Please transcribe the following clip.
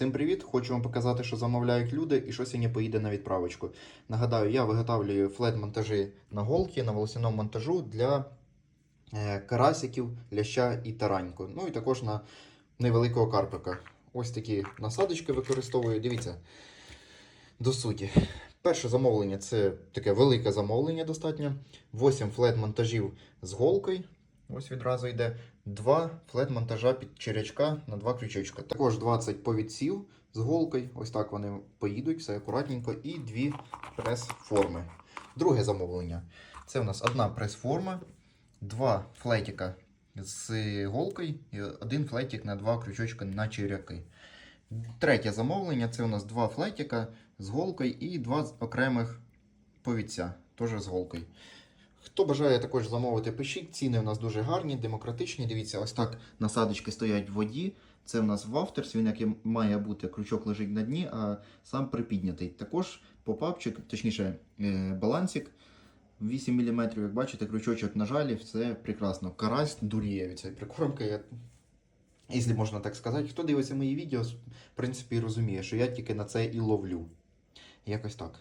Всім привіт! Хочу вам показати, що замовляють люди і що сьогодні поїде на відправочку. Нагадаю, я виготовлюю флет-монтажі на голки, на волосяному монтажу для е, карасиків, ляща і тараньку. Ну і також на невеликого карпика. Ось такі насадочки використовую. Дивіться, до суті. Перше замовлення це таке велике замовлення достатньо. 8 флет-монтажів з голкою. Ось відразу йде. Два флет-монтажа під черячка на два крючочка. Також 20 повідців з голкою. Ось так вони поїдуть, все акуратненько. І дві прес-форми. Друге замовлення. Це у нас одна прес-форма, два флетика з голкою і один флетик на два крючочка на черяки. Третє замовлення це у нас два флетика з голкою і два окремих повідця, теж з голкою. Хто бажає також замовити, пишіть. Ціни у нас дуже гарні, демократичні. Дивіться, ось так насадочки стоять в воді. Це у нас вафтерс, він як має бути, крючок лежить на дні, а сам припіднятий. Також попапчик, точніше, е, балансик 8 мм, як бачите, крючочок на жалі, все прекрасно. Карась дуріє від цієї прикормки. Я... Якщо можна так сказати, хто дивиться мої відео, в принципі, розуміє, що я тільки на це і ловлю. Якось так.